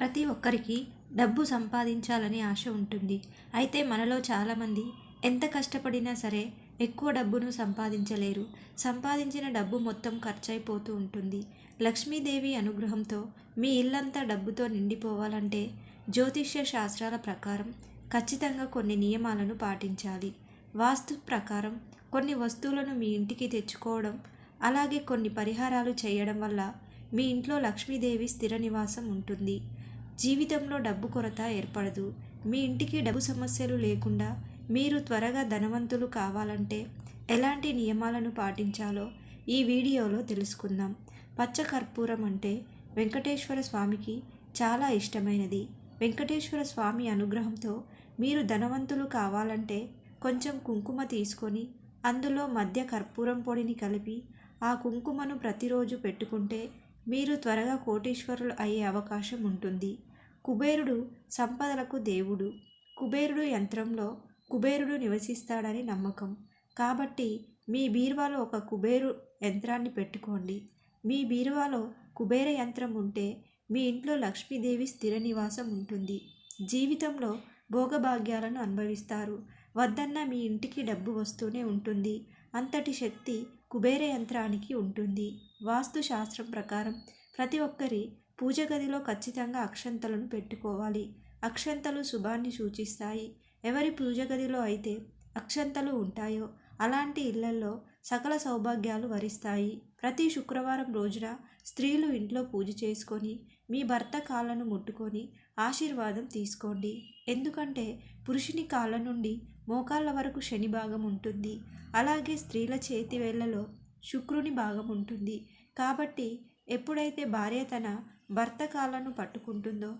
ప్రతి ఒక్కరికి డబ్బు సంపాదించాలని ఆశ ఉంటుంది. అయితే మనలో చాలామంది ఎంత కష్టపడినా సరే ఎక్కువ డబ్బును సంపాదించలేరు. సంపాదించిన డబ్బు మొత్తం ఖర్చయిపోతూ ఉంటుంది. లక్ష్మీదేవి అనుగ్రహంతో మీ ఇల్లంతా డబ్బుతో నిండిపోవాలంటే జ్యోతిష్య శాస్త్రాల ప్రకారం ఖచ్చితంగా కొన్ని నియమాలను పాటించాలి. వాస్తు ప్రకారం కొన్ని వస్తువులను మీ ఇంటికి తెచ్చుకోవడం అలాగే కొన్ని పరిహారాలు చేయడం వల్ల మీ ఇంట్లో లక్ష్మీదేవి స్థిర నివాసం ఉంటుంది. జీవితంలో డబ్బు కొరత ఏర్పడదు. మీ ఇంటికి డబ్బు సమస్యలు లేకుండా మీరు త్వరగా ధనవంతులు కావాలంటే ఎలాంటి నియమాలను పాటించాలో ఈ వీడియోలో తెలుసుకుందాం. పచ్చ కర్పూరం అంటే వెంకటేశ్వర స్వామికి చాలా ఇష్టమైనది. వెంకటేశ్వర స్వామి అనుగ్రహంతో మీరు ధనవంతులు కావాలంటే కొంచెం కుంకుమ తీసుకొని అందులో మధ్య కర్పూరం పొడిని కలిపి ఆ కుంకుమను ప్రతిరోజు పెట్టుకుంటే మీరు త్వరగా కోటీశ్వరులు అయ్యే అవకాశం ఉంటుంది. కుబేరుడు సంపదలకు దేవుడు. కుబేరుడు యంత్రంలో కుబేరుడు నివసిస్తాడని నమ్మకం. కాబట్టి మీ బీరువాలో ఒక కుబేరు యంత్రాన్ని పెట్టుకోండి. మీ బీరువాలో కుబేర యంత్రం ఉంటే మీ ఇంట్లో లక్ష్మీదేవి స్థిర నివాసం ఉంటుంది. జీవితంలో భోగభాగ్యాలను అనుభవిస్తారు. వద్దన్న మీ ఇంటికి డబ్బు వస్తూనే ఉంటుంది. అంతటి శక్తి కుబేర యంత్రానికి ఉంటుంది. వాస్తు శాస్త్రం ప్రకారం ప్రతి ఒక్కరి పూజ గదిలో ఖచ్చితంగా అక్షంతలను పెట్టుకోవాలి. అక్షంతలు శుభాన్ని సూచిస్తాయి. ఎవరి పూజ గదిలో అయితే అక్షంతలు ఉంటాయో అలాంటి ఇళ్ళలో సకల సౌభాగ్యాలు వరిస్తాయి. ప్రతి శుక్రవారం రోజున స్త్రీలు ఇంట్లో పూజ చేసుకొని మీ భర్త కాళ్ళను ముట్టుకొని ఆశీర్వాదం తీసుకోండి. ఎందుకంటే పురుషుని కాళ్ళ నుండి మోకాళ్ళ వరకు శని భాగం ఉంటుంది. అలాగే స్త్రీల చేతి వేళ్ళలో శుక్రుని భాగం ఉంటుంది. కాబట్టి ఎప్పుడైతే భార్య తన భర్త కాళ్ళను పట్టుకుంటుందో?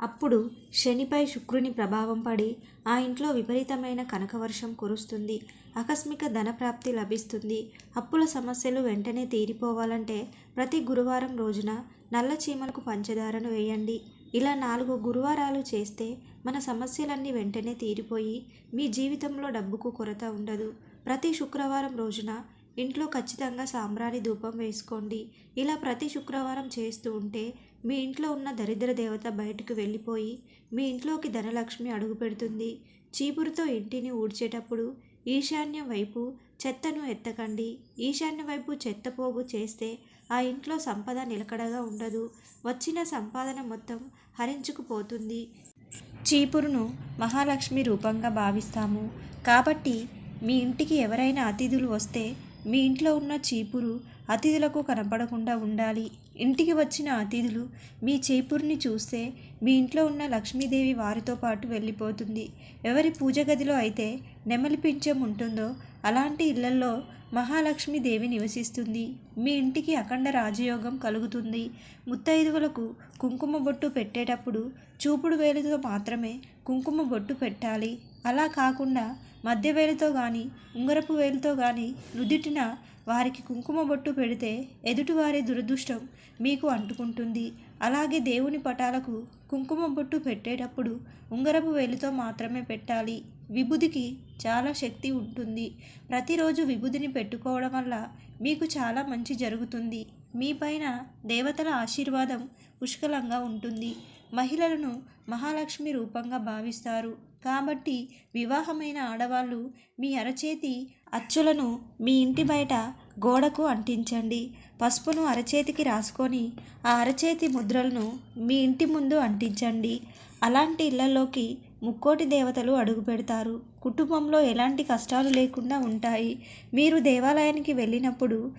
అప్పుడు శనిపై శుక్రుని ప్రభావం పడి ఆ ఇంట్లో విపరీతమైన కనకవర్షం కురుస్తుంది. ఆకస్మిక ధనప్రాప్తి లభిస్తుంది. అప్పుల సమస్యలు వెంటనే తీరిపోవాలంటే ప్రతి గురువారం రోజున నల్ల చీమలకు పంచదారను వేయండి. ఇలా నాలుగు గురువారాలు చేస్తే మన సమస్యలన్నీ వెంటనే తీరిపోయి మీ జీవితంలో డబ్బుకు కొరత ఉండదు. ప్రతి శుక్రవారం రోజున ఇంట్లో ఖచ్చితంగా సాంబ్రాణి ధూపం వేసుకోండి. ఇలా ప్రతి శుక్రవారం చేస్తూ ఉంటే మీ ఇంట్లో ఉన్న దరిద్ర దేవత బయటకు వెళ్ళిపోయి మీ ఇంట్లోకి ధనలక్ష్మి అడుగు పెడుతుంది. చీపురుతో ఇంటిని ఊడ్చేటప్పుడు ఈశాన్యం వైపు చెత్తను ఎత్తకండి. ఈశాన్య వైపు చెత్త పోగు చేస్తే ఆ ఇంట్లో సంపద నిలకడగా ఉండదు. వచ్చిన సంపాదన మొత్తం హరించుకుపోతుంది. చీపురును మహాలక్ష్మి రూపంగా భావిస్తాము. కాబట్టి మీ ఇంటికి ఎవరైనా అతిథులు వస్తే మీ ఇంట్లో ఉన్న చీపురు అతిథులకు కనపడకుండా ఉండాలి. ఇంటికి వచ్చిన అతిథులు మీ చీపురుని చూస్తే మీ ఇంట్లో ఉన్న లక్ష్మీదేవి వారితో పాటు వెళ్ళిపోతుంది. ఎవరి పూజ గదిలో అయితే నెమలి పింఛం ఉంటుందో అలాంటి ఇళ్ళలో మహాలక్ష్మీదేవి నివసిస్తుంది. మీ ఇంటికి అఖండ రాజయోగం కలుగుతుంది. ముత్తైదువులకు కుంకుమ బొట్టు పెట్టేటప్పుడు చూపుడు వేలుతో మాత్రమే కుంకుమ బొట్టు పెట్టాలి. అలా కాకుండా మధ్య వేలుతో కానీ ఉంగరపు వేలుతో కానీ నుదిటిన వారికి కుంకుమ బొట్టు పెడితే ఎదుటివారి దురదృష్టం మీకు అంటుకుంటుంది. అలాగే దేవుని పటాలకు కుంకుమ బొట్టు పెట్టేటప్పుడు ఉంగరపు వేలుతో మాత్రమే పెట్టాలి. విభుదికి చాలా శక్తి ఉంటుంది. ప్రతిరోజు విభుదిని పెట్టుకోవడం వల్ల మీకు చాలా మంచి జరుగుతుంది. మీ పైన దేవతల ఆశీర్వాదం పుష్కలంగా ఉంటుంది. మహిళలను మహాలక్ష్మి రూపంగా భావిస్తారు. కాబట్టి వివాహమైన ఆడవాళ్ళు మీ అరచేతి అచ్చులను మీ ఇంటి బయట గోడకు అంటించండి. పసుపును అరచేతికి రాసుకొని ఆ అరచేతి ముద్రలను మీ ఇంటి ముందు అంటించండి. అలాంటి ఇళ్ళలోకి ముక్కోటి దేవతలు అడుగు పెడతారు. కుటుంబంలో ఎలాంటి కష్టాలు లేకుండా ఉంటాయి. మీరు దేవాలయానికి వెళ్ళినప్పుడు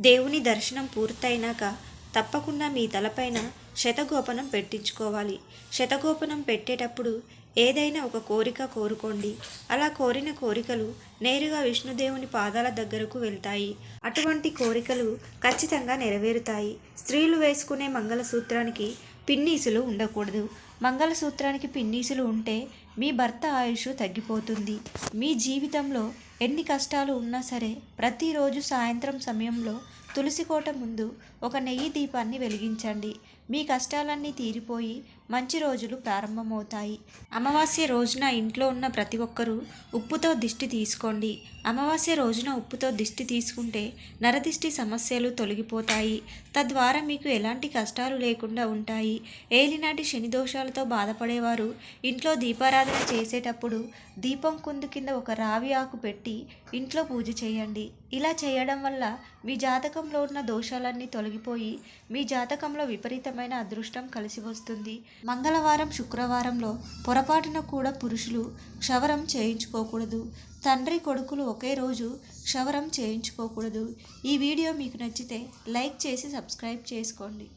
దేవుని దర్శనం పూర్తయినాక తప్పకుండా మీ తలపైన శతగోపనం పెట్టించుకోవాలి. శతగోపనం పెట్టేటప్పుడు ఏదైనా ఒక కోరిక కోరుకోండి. అలా కోరిన కోరికలు నేరుగా విష్ణుదేవుని పాదాల దగ్గరకు వెళ్తాయి. అటువంటి కోరికలు ఖచ్చితంగా నెరవేరుతాయి. స్త్రీలు వేసుకునే మంగళసూత్రానికి పిన్నీసులు ఉండకూడదు. మంగళసూత్రానికి పిన్నీసులు ఉంటే మీ భర్త ఆయుష్ తగ్గిపోతుంది. మీ జీవితంలో ఎన్ని కష్టాలు ఉన్నా సరే ప్రతిరోజు సాయంత్రం సమయంలో తులసి కోట ముందు ఒక నెయ్యి దీపాన్ని వెలిగించండి. మీ కష్టాలన్నీ తీరిపోయి మంచి రోజులు ప్రారంభమవుతాయి. అమావాస్య రోజున ఇంట్లో ఉన్న ప్రతి ఒక్కరూ ఉప్పుతో దిష్టి తీసుకోండి. అమావాస్య రోజున ఉప్పుతో దిష్టి తీసుకుంటే నరదిష్టి సమస్యలు తొలగిపోతాయి. తద్వారా మీకు ఎలాంటి కష్టాలు లేకుండా ఉంటాయి. ఏలినాటి శని దోషాలతో బాధపడేవారు ఇంట్లో దీపారాధన చేసేటప్పుడు దీపం కుందు కింద ఒక రావి ఆకు పెట్టి ఇంట్లో పూజ చేయండి. ఇలా చేయడం వల్ల మీ జాతకంలో ఉన్న దోషాలన్నీ తొలగిపోయి మీ జాతకంలో విపరీతమైన అదృష్టం కలిసి వస్తుంది. మంగళవారం శుక్రవారంలో పొరపాటున కూడా పురుషులు క్షవరం చేయించుకోకూడదు. తండ్రి కొడుకులు ఒకే రోజు క్షవరం చేయించుకోకూడదు. ఈ వీడియో మీకు నచ్చితే లైక్ చేసి సబ్స్క్రైబ్ చేసుకోండి.